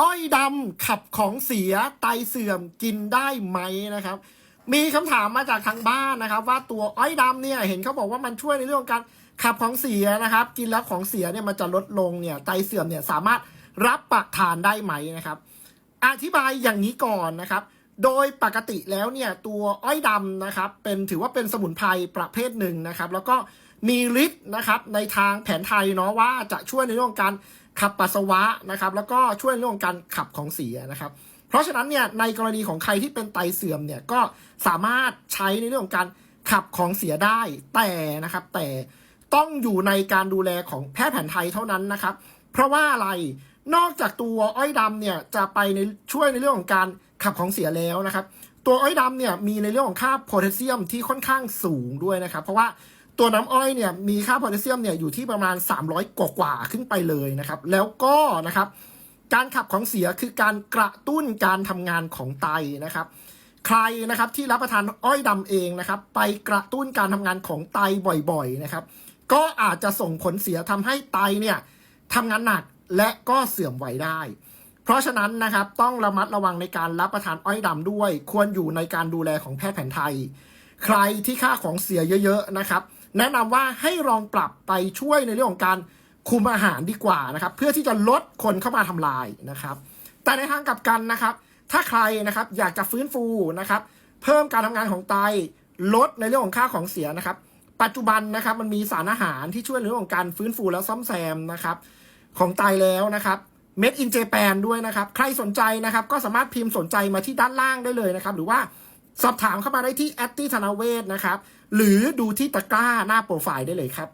อ้อยดำขับของเสียไตเสื่อมกินได้ไหมนะครับ มีคำถามมาจากทางบ้านนะครับ ว่าตัวอ้อยดำเนี่ยเห็นเขาบอกว่ามันช่วยในเรื่องของการขับของเสียนะครับ กินแล้วของเสียเนี่ยมันจะลดลงเนี่ยไตเสื่อมเนี่ยสามารถรับประทานได้ไหมนะครับ อธิบายอย่างนี้ก่อนนะครับ โดยปกติแล้วเนี่ยตัวอ้อยดำนะครับ เป็นถือว่าเป็นสมุนไพรประเภทหนึ่งนะครับ แล้วก็ มีฤทธิ์นะครับในทางแผนไทยเนาะว่าจะช่วยในเรื่องการขับปัสสาวะนะครับ แล้วก็ช่วยในเรื่องของการขับของเสียนะครับ เพราะฉะนั้นเนี่ยในกรณีของใครที่เป็นไตเสื่อมเนี่ยก็สามารถใช้ในเรื่องของการขับของเสียได้แต่นะครับ แต่ต้องอยู่ในการดูแลของแพทย์แผนไทยเท่านั้นนะครับ เพราะว่าอะไรนอกจากตัวอ้อยดำเนี่ยจะไปในช่วยในเรื่องของการขับของเสียแล้วนะครับ ตัวอ้อยดำเนี่ยมีในเรื่องของค่าโพแทสเซียมที่ค่อนข้างสูงด้วยนะครับ เพราะว่า ตัวน้ำอ้อยเนี่ยมีค่าโพแทสเซียมเนี่ยอยู่ที่ประมาณ 300 กว่ากว่าขึ้นไปเลยนะครับ แล้วก็นะครับการขับของเสียคือการกระตุ้นการทำงานของไตนะครับ ใครนะครับที่รับประทานอ้อยดำเองนะครับ ไปกระตุ้นการทำงานของไตบ่อยๆนะครับ ก็อาจจะส่งผลเสียทำให้ไตเนี่ยทำงานหนักและก็เสื่อมไหวได้ เพราะฉะนั้นนะครับต้องระมัดระวังในการรับประทานอ้อยดำด้วย ควรอยู่ในการดูแลของแพทย์แผนไทย ใครที่ค่าของเสียเยอะ ๆ นะครับ แนะนำว่าให้ลองปรับไปช่วยในเรื่องของการคุมอาหารดีกว่านะครับ เพื่อที่จะลดคนเข้ามาทำลายนะครับ แต่ในทางกลับกันนะครับ ถ้าใครนะครับอยากจะฟื้นฟูนะครับ เพิ่มการทำงานของไตลดในเรื่องของค่าของเสียนะครับ ปัจจุบันนะครับมันมีสารอาหารที่ช่วยในเรื่องของการฟื้นฟูและซ่อมแซมนะครับของไตแล้วนะครับเม็ดอินเจแปนด้วยนะครับ ใครสนใจนะครับ ก็สามารถพิมพ์สนใจมาที่ด้านล่างได้เลยนะครับ หรือว่า สอบถามเข้ามาได้ที่แอตตี้ธนเวศนะครับ หรือดูที่ตะกร้าหน้าโปรไฟล์ได้เลยครับ